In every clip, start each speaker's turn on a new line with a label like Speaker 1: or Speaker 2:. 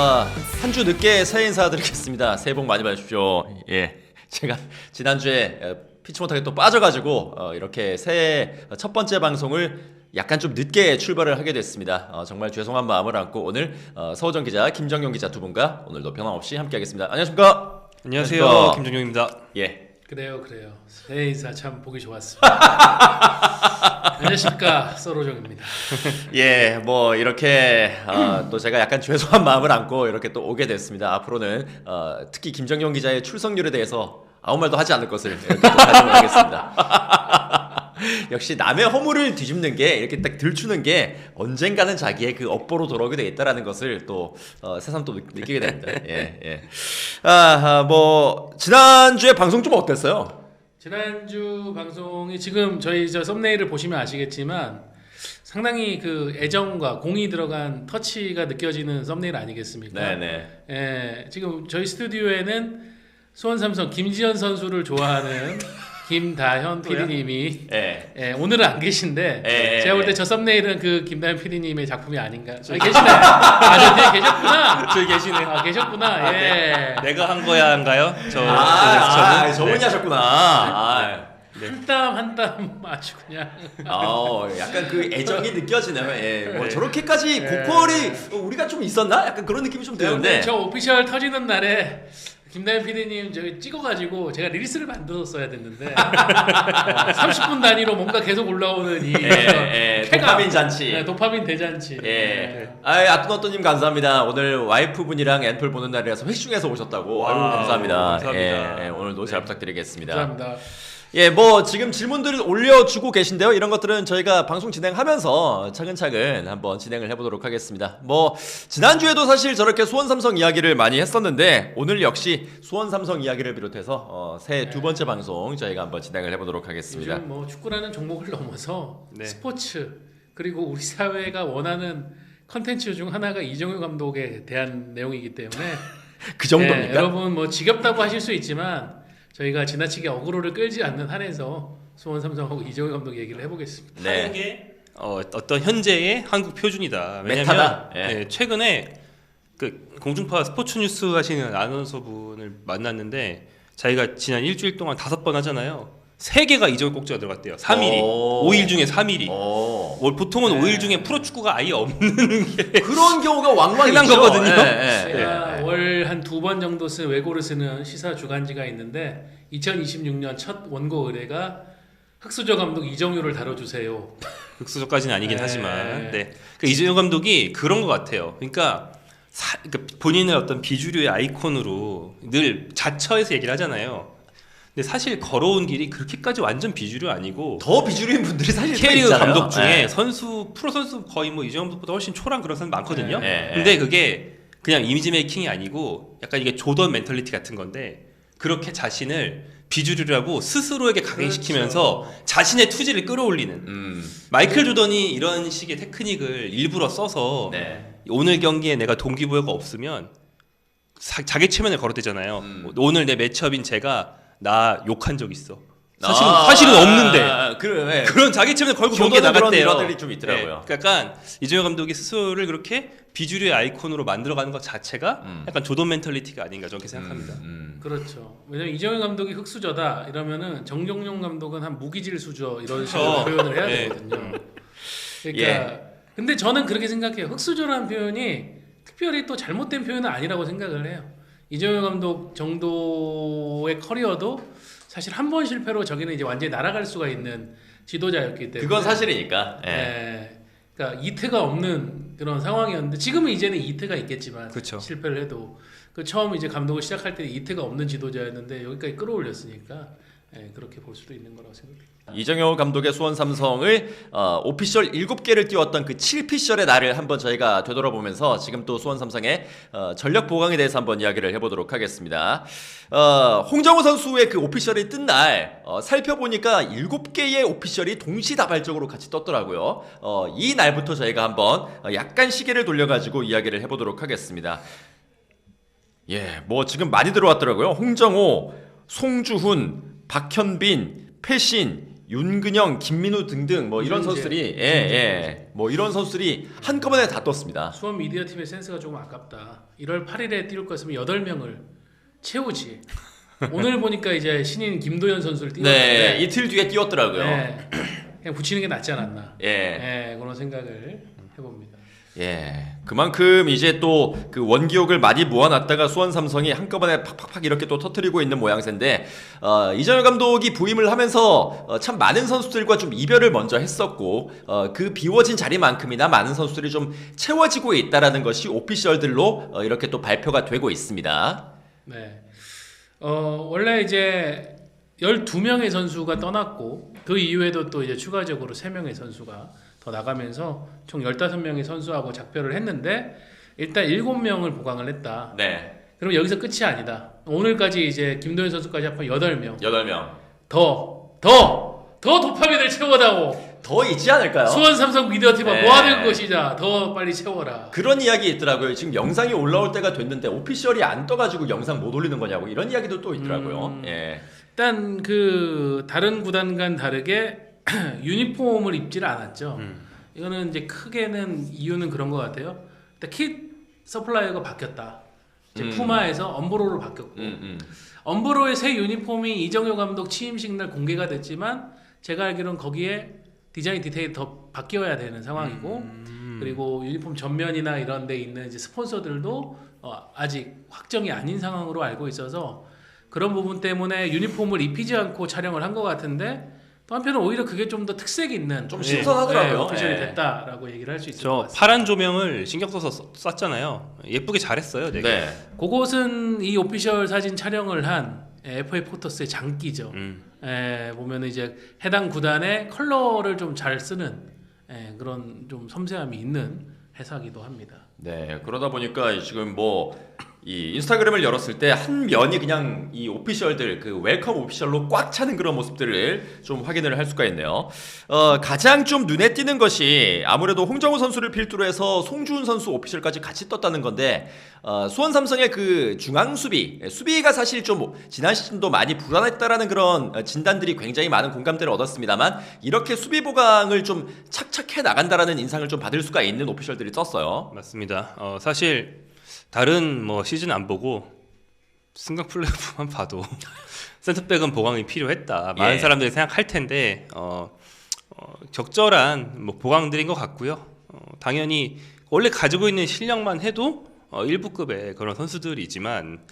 Speaker 1: 어, 한주 늦게 새해 인사드리겠습니다. 새해 복 많이 받으십시오. 예, 제가 지난주에 어, 피치 못하게 또 빠져가지고 어, 이렇게 새해 첫 번째 방송을 약간 좀 늦게 출발을 하게 됐습니다. 어, 정말 죄송한 마음을 안고 오늘 어, 서호정 기자, 김정용 기자 두 분과 오늘도 변함없이 함께하겠습니다. 안녕하십니까?
Speaker 2: 안녕하세요.
Speaker 1: 안녕하십니까?
Speaker 2: 김정용입니다.
Speaker 1: 예,
Speaker 3: 그래요, 그래요. 새해 인사 참 보기 좋았습니다. 안녕하십니까, 서로정입니다.
Speaker 1: 예, 뭐 이렇게 어, 또 제가 약간 죄송한 마음을 안고 이렇게 또 오게 됐습니다. 앞으로는 어, 특히 김정용 기자의 출석률에 대해서 아무 말도 하지 않을 것을 이렇게 또 다짐을 하겠습니다. 역시 남의 허물을 뒤집는 게 이렇게 딱 들추는 게 언젠가는 자기의 그 업보로 돌아오게 되겠다라는 것을 또 어, 새삼 또 느- 느끼게 됩니다. 예, 예. 아, 아, 뭐 지난주에 방송 좀 어땠어요?
Speaker 3: 지난주 방송이 지금 저희 저 썸네일을 보시면 아시겠지만 상당히 그 애정과 공이 들어간 터치가 느껴지는 썸네일 아니겠습니까?
Speaker 1: 네, 네.
Speaker 3: 예, 지금 저희 스튜디오에는 수원 삼성 김지현 선수를 좋아하는 김다현 PD님이
Speaker 1: 예.
Speaker 3: 예, 오늘은 안 계신데
Speaker 1: 예,
Speaker 3: 제가 볼
Speaker 1: 예.
Speaker 3: 때저 썸네일은 그 김다현 PD님의 작품이 아닌가. 아, 계시네. 아, 저 뒤에 계셨구나.
Speaker 2: 저기 계시네.
Speaker 3: 아, 계셨구나. 예.
Speaker 2: 내가 한 거야인가요? 저
Speaker 1: 아, 아,
Speaker 2: 저는
Speaker 1: 저분이
Speaker 2: 네.
Speaker 1: 하셨구나. 아,
Speaker 3: 한땀 한땀 아주 그냥.
Speaker 1: 어, 약간 그 애정이 느껴지네요. 예. 뭐
Speaker 3: 네.
Speaker 1: 저렇게까지
Speaker 3: 네.
Speaker 1: 고퀄이 우리가 좀 있었나? 약간 그런 느낌이 좀 드는데.
Speaker 3: 저 오피셜 터지는 날에 김다현 PD님 저기 찍어가지고 제가 릴스를 만들었어야 됐는데 어, 30분 단위로 뭔가 계속 올라오는 이
Speaker 1: 예, 예,
Speaker 3: 쾌감.
Speaker 1: 도파민 잔치.
Speaker 3: 네, 도파민 대잔치.
Speaker 1: 예. 아이, 아뚜너또님 감사합니다. 오늘 와이프분이랑 앰플 보는 날이라서 회중에서 오셨다고. 아유, 감사합니다.
Speaker 2: 감사합니다.
Speaker 1: 예, 예, 오늘도 잘 부탁드리겠습니다.
Speaker 3: 감사합니다.
Speaker 1: 예, 뭐 지금 질문들을 올려주고 계신데요. 이런 것들은 저희가 방송 진행하면서 차근차근 한번 진행을 해보도록 하겠습니다. 뭐 지난주에도 사실 저렇게 수원 삼성 이야기를 많이 했었는데 오늘 역시 수원 삼성 이야기를 비롯해서 어, 새해 두 번째 방송 저희가 한번 진행을 해보도록 하겠습니다.
Speaker 3: 요즘 뭐 축구라는 종목을 넘어서
Speaker 2: 네.
Speaker 3: 스포츠 그리고 우리 사회가 원하는 컨텐츠 중 하나가 이정효 감독에 대한 내용이기 때문에
Speaker 1: 그 정도입니까?
Speaker 3: 예, 여러분 뭐 지겹다고 하실 수 있지만 저희가 지나치게 어그로를 끌지 않는 한에서 수원 삼성하고 이정효 감독 얘기를 해보겠습니다.
Speaker 1: 네.
Speaker 2: 하는 게 어, 어떤 현재의 한국 표준이다. 왜냐면
Speaker 1: 메타다. 예.
Speaker 2: 예, 최근에 그 공중파 스포츠 뉴스 하시는 아나운서분을 만났는데 자기가 지난 일주일 동안 다섯 번 하잖아요. 세 개가 이적 꼭지가 들어갔대요. 3일이.
Speaker 1: 오.
Speaker 2: 5일 중에 3일이.
Speaker 1: 어.
Speaker 2: 뭐 보통은
Speaker 3: 네.
Speaker 2: 5일 중에 프로축구가 아예 없는
Speaker 1: 그런 경우가 왕왕
Speaker 2: 흔한
Speaker 1: 있죠.
Speaker 2: 거거든요.
Speaker 1: 예, 예,
Speaker 3: 제가
Speaker 1: 예.
Speaker 3: 월한 두 번 정도 쓴 외고를 쓰는 시사 주간지가 있는데 2026년 첫 원고 의뢰가 흑수저 감독 이정효를 다뤄주세요.
Speaker 2: 극수적까지는 아니긴
Speaker 3: 네.
Speaker 2: 하지만 네. 그 이재용 감독이 그런 것 같아요. 그러니까, 사, 그러니까 본인을 어떤 비주류의 아이콘으로 늘 자처해서 얘기를 하잖아요. 근데 사실 걸어온 길이 그렇게까지 완전 비주류 아니고
Speaker 1: 더 비주류인 분들이 사실 또
Speaker 2: K리그. 감독 중에
Speaker 1: 예.
Speaker 2: 선수 프로 선수 거의 뭐 감독보다 훨씬 초란 그런 사람 많거든요.
Speaker 1: 네, 네,
Speaker 2: 근데 그게 그냥 이미지 메이킹이 아니고 약간 이게 조던 멘털리티 같은 건데 그렇게 자신을 비주류라고 스스로에게 각인시키면서
Speaker 3: 그렇죠.
Speaker 2: 자신의 투지를 끌어올리는
Speaker 1: 음.
Speaker 2: 마이클 조던이 이런 식의 테크닉을 일부러 써서
Speaker 1: 네.
Speaker 2: 오늘 경기에 내가 동기부여가 없으면 사- 자기 체면을 걸어대잖아요.
Speaker 1: 음.
Speaker 2: 오늘 내 매치업인 제가 나 욕한 적 있어. 사실은
Speaker 1: 아,
Speaker 2: 사실은 없는데
Speaker 1: 아, 그래. 예.
Speaker 2: 그런 자기 체면을 걸고 경기에
Speaker 1: 그런
Speaker 2: 나갔대요.
Speaker 1: 일화들이 좀 있더라고요.
Speaker 2: 네, 약간 이정효 감독이 스스로를 그렇게 비주류의 아이콘으로 만들어가는 것 자체가
Speaker 1: 음.
Speaker 2: 약간 조던 멘털리티가 아닌가 저렇게 생각합니다.
Speaker 1: 음, 음.
Speaker 3: 그렇죠. 왜냐면 이정효 감독이 흑수저다 이러면은 정종용 감독은 한 무기질 수저 이런 식으로. 표현을 해야
Speaker 2: 네.
Speaker 3: 되거든요. 그러니까
Speaker 1: 예.
Speaker 3: 근데 저는 그렇게 생각해요. 흑수저라는 표현이 특별히 또 잘못된 표현은 아니라고 생각을 해요. 이정효 감독 정도의 커리어도 사실 한 번 실패로 저기는 이제 완전히 날아갈 수가 있는 지도자였기 때문에
Speaker 1: 그건 사실이니까. 예.
Speaker 3: 네. 그러니까 이태가 없는 그런 상황이었는데 지금은 이제는 이태가 있겠지만
Speaker 2: 그쵸.
Speaker 3: 실패를 해도 그 처음 이제 감독을 시작할 때 이태가 없는 지도자였는데 여기까지 끌어올렸으니까 예, 그렇게 볼 수도 있는 거라고 생각해요.
Speaker 1: 이정효 감독의 수원 삼성을 어, 오피셜 7개를 띄웠던 그 7피셜의 날을 한번 저희가 되돌아보면서 지금 또 수원 삼성의 어, 전력 보강에 대해서 한번 이야기를 해보도록 하겠습니다. 어, 홍정호 선수의 그 오피셜이 뜬날 어, 살펴보니까 7개의 오피셜이 동시다발적으로 같이 떴더라고요. 어, 이 날부터 저희가 한번 어, 약간 시계를 돌려가지고 이야기를 해보도록 하겠습니다. 예, 뭐 지금 많이 들어왔더라고요. 홍정호, 송주훈, 박현빈, 패신, 윤근영, 김민우 등등 뭐 이런. 선수들이 예, 예. 뭐 이런 선수들이 한꺼번에 다 떴습니다.
Speaker 3: 수원 미디어 팀의 센스가 조금 아깝다. 1월 8일에 뛸 것이면 8명을 채우지. 오늘 보니까 이제 신인 김도현 선수를
Speaker 1: 네,
Speaker 3: 띄웠는데
Speaker 1: 이틀 뒤에 뛰었더라고요.
Speaker 3: 네, 그냥 붙이는 게 낫지 않았나.
Speaker 1: 예.
Speaker 3: 네, 그런 생각을 해봅니다.
Speaker 1: 예. 그만큼 이제 또 그 원기옥을 많이 모아놨다가 수원 삼성이 한꺼번에 팍팍팍 이렇게 또 터트리고 있는 모양새인데 어, 이정현 감독이 부임을 하면서 어, 참 많은 선수들과 좀 이별을 먼저 했었고 어, 그 비워진 자리만큼이나 많은 선수들이 좀 채워지고 있다라는 것이 오피셜들로 어, 이렇게 또 발표가 되고 있습니다.
Speaker 3: 네. 어, 원래 이제 12명의 선수가 떠났고 그 이후에도 또 이제 추가적으로 3명의 선수가 더 나가면서 총 15명의 선수하고 작별을 했는데 일단 7명을 보강을 했다.
Speaker 1: 네.
Speaker 3: 그럼 여기서 끝이 아니다. 오늘까지 이제 김도현 선수까지 합한 8명.
Speaker 1: 8명.
Speaker 3: 더, 더, 더 도파민을 채워다오.
Speaker 1: 더 있지 않을까요?
Speaker 3: 수원 삼성 미디어 팀아
Speaker 1: 네.
Speaker 3: 뭐 하는 것이냐. 더 빨리 채워라.
Speaker 1: 그런 이야기 있더라고요. 지금 영상이 올라올 때가 됐는데 오피셜이 안 떠가지고 영상 못 올리는 거냐고 이런 이야기도 또 있더라고요.
Speaker 3: 음.
Speaker 1: 예.
Speaker 3: 일단 그 다른 구단과는 다르게 유니폼을 입지를 않았죠.
Speaker 2: 음.
Speaker 3: 이거는 이제 크게는 이유는 그런 것 같아요. 일단 킷 서플라이어가 바뀌었다. 이제
Speaker 1: 음.
Speaker 3: 푸마에서 엄브로로 바뀌었고
Speaker 1: 음, 음.
Speaker 3: 엄브로의 새 유니폼이 이정효 감독 취임식 날 공개가 됐지만 제가 알기로는 거기에 디자인 디테일이 더 바뀌어야 되는 상황이고
Speaker 2: 음.
Speaker 3: 그리고 유니폼 전면이나 이런 데 있는 이제 스폰서들도 어, 아직 확정이 아닌 상황으로 알고 있어서 그런 부분 때문에 유니폼을 입히지 않고 촬영을 한 것 같은데 또 한편은 오히려 그게 좀 더 특색 있는
Speaker 1: 좀
Speaker 2: 네.
Speaker 1: 신선하더라고요.
Speaker 3: 오피셜이
Speaker 1: 예.
Speaker 3: 됐다라고 얘기를 할 수 있을 것
Speaker 2: 저
Speaker 3: 같습니다.
Speaker 2: 파란 조명을 신경 써서 썼- 쐈잖아요. 예쁘게 잘했어요. 되게.
Speaker 1: 네.
Speaker 3: 그곳은 이 오피셜 사진 촬영을 한 FA 포터스의 장기죠.
Speaker 2: 음.
Speaker 3: 에, 보면은 이제 해당 구단의 컬러를 좀 잘 쓰는 에, 그런 좀 섬세함이 있는 회사기도 합니다.
Speaker 1: 네, 그러다 보니까 지금 뭐 이 인스타그램을 열었을 때 한 면이 그냥 이 오피셜들 그 웰컴 오피셜로 꽉 차는 그런 모습들을 좀 확인을 할 수가 있네요. 어, 가장 좀 눈에 띄는 것이 아무래도 홍정우 선수를 필두로 해서 송주훈 선수 오피셜까지 같이 떴다는 건데 어, 수원 삼성의 그 중앙 수비 수비가 사실 좀 지난 시즌도 많이 불안했다라는 그런 어, 진단들이 굉장히 많은 공감대를 얻었습니다만 이렇게 수비 보강을 좀 착착해 나간다라는 인상을 좀 받을 수가 있는 오피셜들이 떴어요.
Speaker 2: 맞습니다. 어, 사실 다른 뭐 시즌 안 보고 승강 플레이오프만 봐도 센터백은 보강이 필요했다. 많은
Speaker 1: 예.
Speaker 2: 사람들이 생각할 텐데 어, 어, 적절한 뭐 보강들인 것 같고요. 어, 당연히 원래 가지고 있는 실력만 해도 어, 1부급의 그런 선수들이지만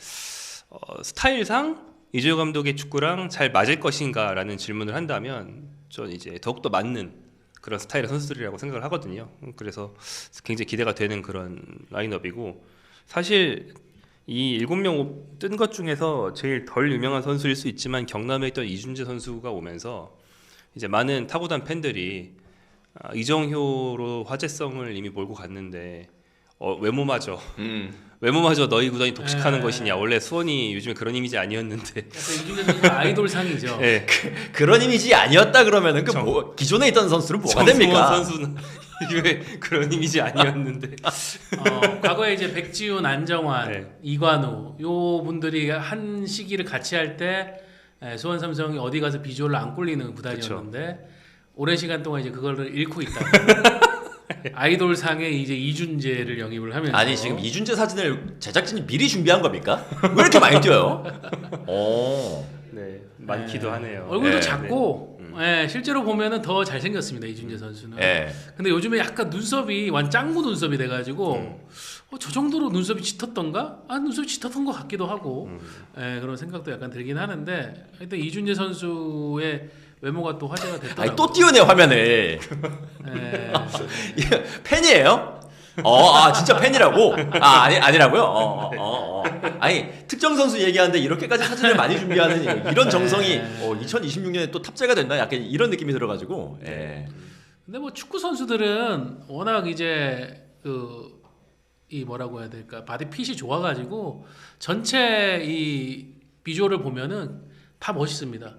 Speaker 2: 어, 스타일상 이재호 감독의 축구랑 잘 맞을 것인가라는 질문을 한다면 전 이제 더욱더 맞는 그런 스타일의 선수들이라고 생각을 하거든요. 음, 그래서 굉장히 기대가 되는 그런 라인업이고 사실 이 일곱 명뜬 것 중에서 제일 덜 유명한 선수일 수 있지만 경남에 있던 이준재 선수가 오면서 이제 많은 타구단 팬들이 아, 이정효로 화제성을 이미 몰고 갔는데 어, 외모마저
Speaker 1: 음.
Speaker 2: 외모마저 너희 구단이 독식하는
Speaker 3: 에.
Speaker 2: 것이냐 원래 수원이 요즘에 그런 이미지 아니었는데
Speaker 3: 아이돌 상이죠.
Speaker 2: 예.
Speaker 1: 그런 이미지 아니었다 그러면은 그
Speaker 2: 정-
Speaker 1: 뭐, 기존에 있던 선수는 뭐가 됩니까?
Speaker 2: 선수는 왜 그런 이미지 아니었는데
Speaker 3: 어, 과거에 이제 백지훈, 안정환,
Speaker 2: 네.
Speaker 3: 이관우 요 분들이 한 시기를 같이 할 때 수원 삼성이 어디 가서 비주얼로 안 꼴리는 구단이었는데 오랜 시간 동안 이제 그거를 잃고 있다. 아이돌 상에 이제 이준재를 영입을 하면서
Speaker 1: 아니 지금 이준재 사진을 제작진이 미리 준비한 겁니까? 왜 이렇게 많이 뛰어요? 어.
Speaker 2: 네 많기도
Speaker 3: 네.
Speaker 2: 하네요.
Speaker 3: 얼굴도
Speaker 1: 네,
Speaker 3: 작고
Speaker 2: 음.
Speaker 3: 예, 실제로 보면은 더 잘생겼습니다 이준재 선수는.
Speaker 1: 예.
Speaker 3: 근데 요즘에 약간 눈썹이 완 짱구 눈썹이 돼가지고
Speaker 2: 음.
Speaker 3: 어, 저 정도로 눈썹이 짙었던가? 아 눈썹이 짙었던 것 같기도 하고
Speaker 2: 음.
Speaker 3: 예, 그런 생각도 약간 들긴 하는데 하여튼 이준재 선수의 외모가 또 화제가 됐더라고요.
Speaker 1: 아니 또 띄우네 화면을.
Speaker 3: 예,
Speaker 1: 팬이에요? 어, 아 진짜 팬이라고? 아 아니 아니라고요? 어, 어, 어, 어. 아니 특정 선수 얘기하는데 이렇게까지 사진을 많이 준비하는 이런 정성이 어, 2026년에 또 탑재가 됐나? 약간 이런 느낌이 들어가지고. 예.
Speaker 3: 근데 뭐 축구 선수들은 워낙 이제 그 이 뭐라고 해야 될까 바디 핏이 좋아가지고 전체 이 비주얼을 보면은 다 멋있습니다.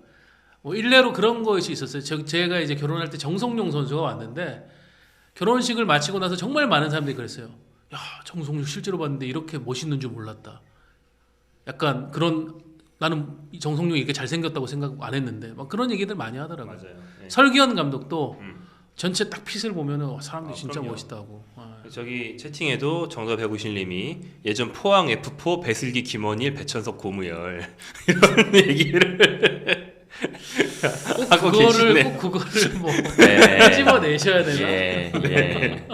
Speaker 3: 뭐 일례로 그런 것이 있었어요. 저, 제가 이제 결혼할 때 정성용 선수가 왔는데 결혼식을 마치고 나서 정말 많은 사람들이 그랬어요. 야 정성용 실제로 봤는데 이렇게 멋있는 줄 몰랐다. 약간 그런 나는 이 정성용이 이렇게 잘생겼다고 생각 안 했는데 막 그런 얘기들 많이 하더라고요.
Speaker 2: 네.
Speaker 3: 설기현 감독도
Speaker 2: 음.
Speaker 3: 전체 딱 핏을 보면은 어, 사람들이
Speaker 2: 아,
Speaker 3: 진짜
Speaker 2: 그럼요.
Speaker 3: 멋있다고. 아.
Speaker 2: 저기 채팅에도 정서 배구실님이 예전 포항 F4 배슬기 김원일 배천석 고무열 이런 얘기를
Speaker 3: 꼭
Speaker 2: 하고
Speaker 3: 그거를
Speaker 2: 계시네.
Speaker 3: 꼭 그거를 뭐
Speaker 1: 네.
Speaker 3: 찝어내셔야 되나?
Speaker 1: 예, 예.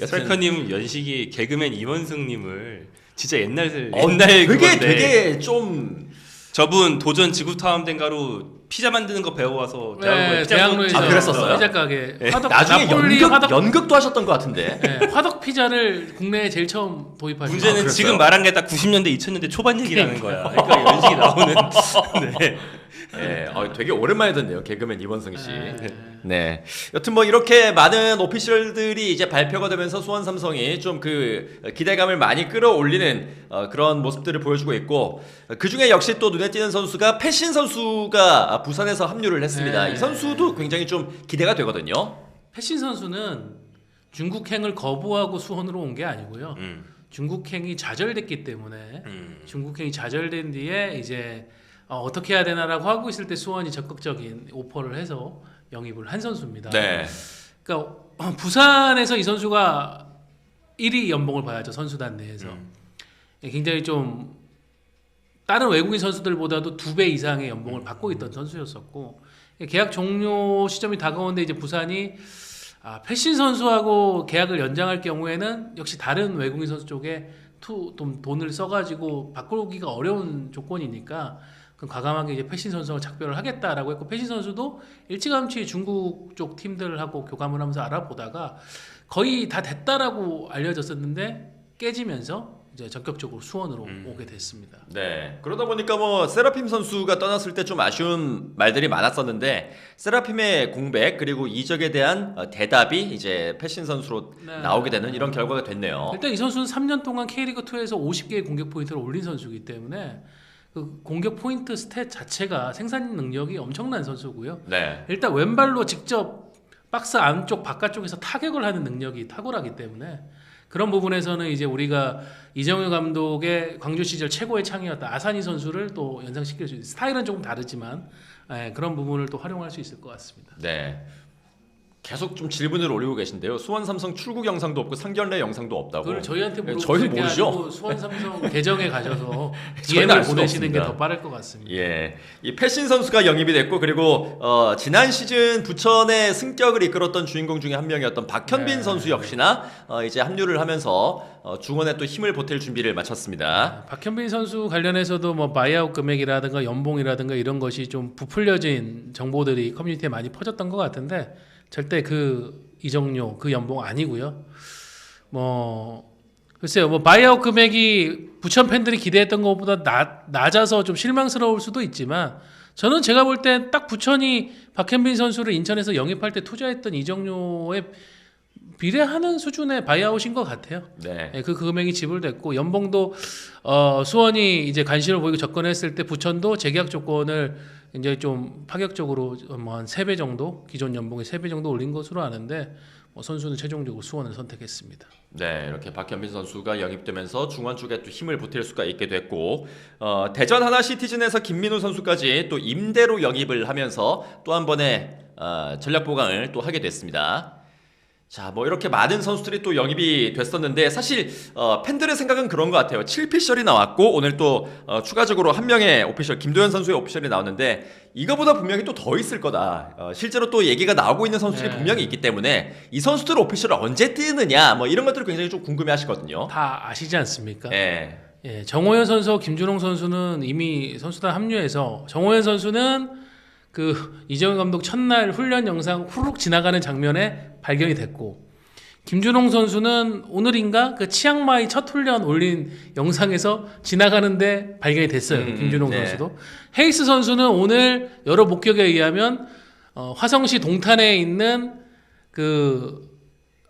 Speaker 1: 여튼
Speaker 2: 스트라이커님 연식이 개그맨 이원승님을 진짜 옛날
Speaker 1: 어,
Speaker 2: 옛날
Speaker 1: 되게
Speaker 2: 그건데
Speaker 1: 되게 좀
Speaker 2: 저분 도전 지구타운댕가로 피자 만드는 거 배워와서
Speaker 3: 네,
Speaker 2: 대학로에
Speaker 1: 아, 그랬었어요?
Speaker 3: 피자 가게
Speaker 2: 네.
Speaker 3: 화덕
Speaker 1: 나중에 연극
Speaker 3: 화덕
Speaker 1: 연극도 하셨던 것 같은데.
Speaker 3: 네, 화덕 피자를 국내에 제일 처음 도입하신
Speaker 2: 문제는
Speaker 1: 그랬어요?
Speaker 2: 지금 말한 게 딱 90년대 2000년대 초반 얘기라는 거야. 그러니까 연식이 나오는 네.
Speaker 1: 예, 어, 되게 오랜만에 듣네요. 개그맨 이원승 씨.
Speaker 3: 네.
Speaker 1: 네. 여튼 뭐 이렇게 많은 오피셜들이 이제 발표가 되면서 수원 삼성이 좀 그 기대감을 많이 끌어올리는 어, 그런 모습들을 보여주고 있고 그 중에 역시 또 눈에 띄는 선수가 패신 선수가 부산에서 합류를 했습니다.
Speaker 3: 네.
Speaker 1: 이 선수도 굉장히 좀 기대가 되거든요.
Speaker 3: 패신 선수는 중국행을 거부하고 수원으로 온 게 아니고요.
Speaker 2: 음.
Speaker 3: 중국행이 좌절됐기 때문에
Speaker 2: 음.
Speaker 3: 중국행이 좌절된 뒤에 이제 어, 어떻게 해야 되나라고 하고 있을 때 수원이 적극적인 오퍼를 해서 영입을 한 선수입니다.
Speaker 1: 네.
Speaker 3: 그러니까 어, 부산에서 이 선수가 1위 연봉을 봐야죠 선수단 내에서
Speaker 2: 음.
Speaker 3: 굉장히 좀 다른 외국인 선수들보다도 두 배 이상의 연봉을 받고 있던 선수였었고 계약 종료 시점이 다가오는데 이제 부산이 아, 패신 선수하고 계약을 연장할 경우에는 역시 다른 외국인 선수 쪽에 투, 좀 돈을 써가지고 바꾸기가 어려운 조건이니까 그럼 과감하게 이제 패신 선수와 작별을 하겠다라고 했고 패신 선수도 일찌감치 중국 쪽 팀들하고 교감을 하면서 알아보다가 거의 다 됐다라고 알려졌었는데 깨지면서 이제 전격적으로 수원으로
Speaker 2: 음.
Speaker 3: 오게 됐습니다.
Speaker 1: 네. 그러다 보니까 뭐 세라핌 선수가 떠났을 때 좀 아쉬운 말들이 많았었는데 세라핌의 공백 그리고 이적에 대한 어, 대답이 이제 패신 선수로
Speaker 3: 네.
Speaker 1: 나오게 되는 이런 결과가 됐네요.
Speaker 3: 일단 이 선수는 3년 동안 K리그 2에서 50개의 공격 포인트를 올린 선수이기 때문에 그 공격 포인트 스탯 자체가 생산 능력이 엄청난 선수고요.
Speaker 1: 네.
Speaker 3: 일단 왼발로 직접 박스 안쪽 바깥쪽에서 타격을 하는 능력이 탁월하기 때문에 그런 부분에서는 이제 우리가 이정효 감독의 광주 시절 최고의 창이었던 아사니 선수를 또 연상시킬 수 있는 스타일은 조금 다르지만 예, 그런 부분을 또 활용할 수 있을 것 같습니다.
Speaker 1: 네. 계속 좀 질문을 올리고 계신데요. 수원 삼성 출국 영상도 없고 상견례 영상도 없다고.
Speaker 3: 그걸 저희한테
Speaker 1: 네,
Speaker 3: 물어보실
Speaker 1: 저희는
Speaker 3: 게
Speaker 1: 모르죠.
Speaker 3: 수원 삼성 계정에 가셔서 DM을 보내시는 게. 더 빠를 것 같습니다.
Speaker 1: 예, 이 패신 선수가 영입이 됐고 그리고 어, 지난 시즌 부천의 승격을 이끌었던 주인공 중에 한 명이었던 박현빈
Speaker 3: 네.
Speaker 1: 선수 역시나 어, 이제 합류를 하면서 어, 중원에 또 힘을 보탤 준비를 마쳤습니다.
Speaker 3: 박현빈 선수 관련해서도 뭐 바이아웃 금액이라든가 연봉이라든가 이런 것이 좀 부풀려진 정보들이 커뮤니티에 많이 퍼졌던 것 같은데 절대 그 이정료 그 연봉 아니고요. 뭐 글쎄요, 뭐 바이아웃 금액이 부천 팬들이 기대했던 것보다 낮, 낮아서 좀 실망스러울 수도 있지만 저는 제가 볼 때 딱 부천이 박현빈 선수를 인천에서 영입할 때 투자했던 이정료에 비례하는 수준의 바이아웃인 것 같아요.
Speaker 1: 네.
Speaker 3: 예, 그 금액이 지불됐고 연봉도 어, 수원이 이제 관심을 보이고 접근했을 때 부천도 재계약 조건을 이제 좀 파격적으로 뭐한 세배 정도 기존 연봉의 세배 정도 올린 것으로 아는데 뭐 선수는 최종적으로 수원을 선택했습니다.
Speaker 1: 네, 이렇게 박현빈 선수가 영입되면서 중원 쪽에 또 힘을 보탤 수가 있게 됐고 어, 대전 하나 시티즌에서 김민우 선수까지 또 임대로 영입을 하면서 또 한 번의 어, 전략 보강을 또 하게 됐습니다. 자, 뭐 이렇게 많은 선수들이 또 영입이 됐었는데 사실 어, 팬들의 생각은 그런 것 같아요. 7피셜이 나왔고 오늘 또 어, 추가적으로 한 명의 오피셜 김도현 선수의 오피셜이 나왔는데 이거보다 분명히 또 더 있을 거다. 어, 실제로 또 얘기가 나오고 있는 선수들이
Speaker 3: 네.
Speaker 1: 분명히 있기 때문에 이 선수들 오피셜을 언제 뜨느냐 뭐 이런 것들을 굉장히 좀 궁금해하시거든요.
Speaker 3: 다 아시지 않습니까?
Speaker 1: 예.
Speaker 3: 예, 정호연 선수, 김준홍 선수는 이미 선수단 합류해서 정호연 선수는 그 이정현 감독 첫날 훈련 영상 후룩 지나가는 장면에 발견이 됐고 김준홍 선수는 오늘인가 그 치앙마이 첫 훈련 올린 영상에서 지나가는데 발견이 됐어요.
Speaker 1: 음,
Speaker 3: 김준홍
Speaker 1: 네.
Speaker 3: 선수도 헤이스 선수는 오늘 여러 목격에 의하면 어, 화성시 동탄에 있는 그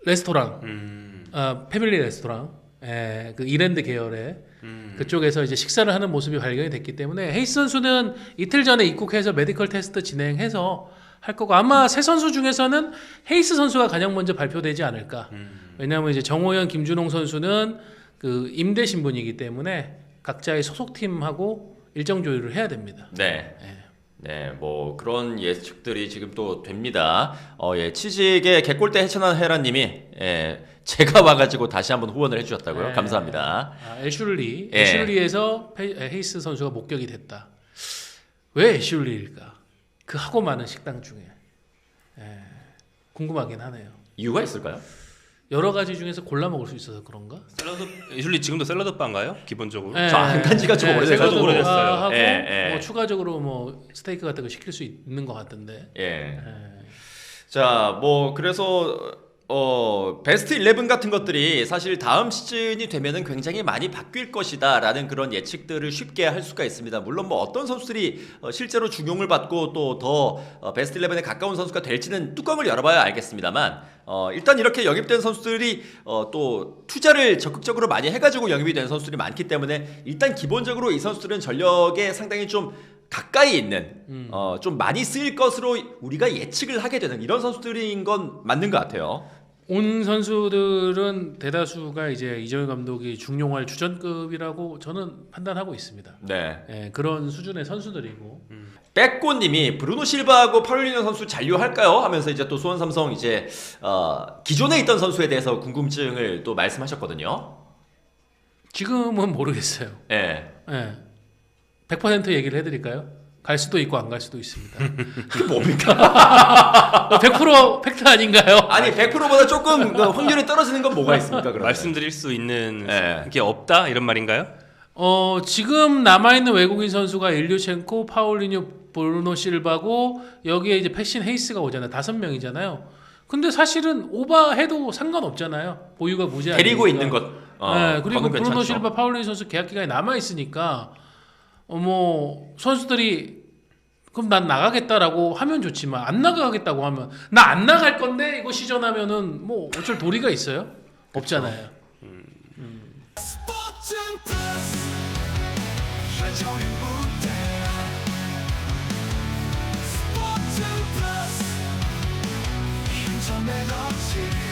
Speaker 3: 레스토랑
Speaker 2: 음.
Speaker 3: 아, 패밀리 레스토랑, 예, 그 이랜드 계열의
Speaker 2: 음.
Speaker 3: 그쪽에서 이제 식사를 하는 모습이 발견이 됐기 때문에 헤이스 선수는 이틀 전에 입국해서 메디컬 테스트 진행해서 할 거고 아마 세 선수 중에서는 헤이스 선수가 가장 먼저 발표되지 않을까.
Speaker 2: 음.
Speaker 3: 왜냐하면 이제 정호연, 김준홍 선수는 그 임대 신분이기 때문에 각자의 소속팀하고 일정 조율을 해야 됩니다.
Speaker 1: 네.
Speaker 3: 예.
Speaker 1: 네, 뭐 그런 예측들이 지금 또 됩니다. 어, 예, 치직의 개골대 해천한 헤라님이 예, 제가 와가지고 다시 한번 후원을 해주셨다고요.
Speaker 3: 네.
Speaker 1: 감사합니다.
Speaker 3: 아, 애슐리,
Speaker 1: 예.
Speaker 3: 애슐리에서 페- 헤이스 선수가 목격이 됐다. 왜 애슐리일까? 그 하고 많은 식당 중에 예, 궁금하긴 하네요.
Speaker 1: 이유가 있을까요?
Speaker 3: 여러 가지 중에서 골라 먹을 수 있어서 그런가?
Speaker 2: 샐러드 애슐리 지금도 샐러드 바인가요? 기본적으로.
Speaker 3: 예,
Speaker 1: 저안 간 지가 좀 오래돼서
Speaker 3: 샐러드
Speaker 2: 저도 오래됐어요.
Speaker 3: 하고
Speaker 1: 예, 예.
Speaker 3: 뭐 추가적으로 뭐 스테이크 같은 거 시킬 수 있는 것 같던데.
Speaker 1: 예.
Speaker 3: 예.
Speaker 1: 자, 뭐 그래서 어 베스트 11 같은 것들이 사실 다음 시즌이 되면은 굉장히 많이 바뀔 것이다라는 그런 예측들을 쉽게 할 수가 있습니다. 물론 뭐 어떤 선수들이 어, 실제로 중용을 받고 또더 어, 베스트 11에 가까운 선수가 될지는 뚜껑을 열어봐야 알겠습니다만 어 일단 이렇게 영입된 선수들이 어 또 투자를 적극적으로 많이 해가지고 영입이 된 선수들이 많기 때문에 일단 기본적으로 이 선수들은 전력에 상당히 좀 가까이 있는
Speaker 3: 음.
Speaker 1: 어, 좀 많이 쓰일 것으로 우리가 예측을 하게 되는 이런 선수들인 건 맞는 것 같아요.
Speaker 3: 온 선수들은 대다수가 이제 이정현 감독이 중용할 주전급이라고 저는 판단하고 있습니다.
Speaker 1: 네.
Speaker 3: 예, 그런 수준의 선수들이고
Speaker 1: 빼꼬님이 브루노 실바하고 파울리노 선수 잔류할까요? 하면서 이제 또 수원 삼성 이제 어, 기존에 있던 선수에 대해서 궁금증을 또 말씀하셨거든요.
Speaker 3: 지금은 모르겠어요.
Speaker 1: 예.
Speaker 3: 예. 100% 얘기를 해드릴까요? 갈 수도 있고 안 갈 수도 있습니다.
Speaker 1: 그게 뭡니까?
Speaker 3: 100% 팩트 아닌가요?
Speaker 1: 아니 100%보다 조금 그 확률이 떨어지는 건 뭐가 있습니까? 그러면?
Speaker 2: 말씀드릴 수 있는
Speaker 1: 네.
Speaker 2: 게 없다 이런 말인가요?
Speaker 3: 어, 지금 남아 있는 외국인 선수가 일류첸코, 파울리뉴, 브루노 실바고 여기에 이제 패신 헤이스가 오잖아요. 다섯 명이잖아요. 근데 사실은 오바해도 상관없잖아요. 보유가 무제
Speaker 1: 데리고 있는 것. 어,
Speaker 3: 네, 그리고 브루노
Speaker 1: 괜찮죠.
Speaker 3: 실바, 파울리뉴 선수 계약 기간이 남아 있으니까 어, 뭐 선수들이 그럼 난 나가겠다라고 하면 좋지만 안 나가겠다고 하면 나 안 나갈 건데 이거 시전하면은 뭐 어쩔 도리가 있어요? 없잖아요.
Speaker 4: 음. 음. 음.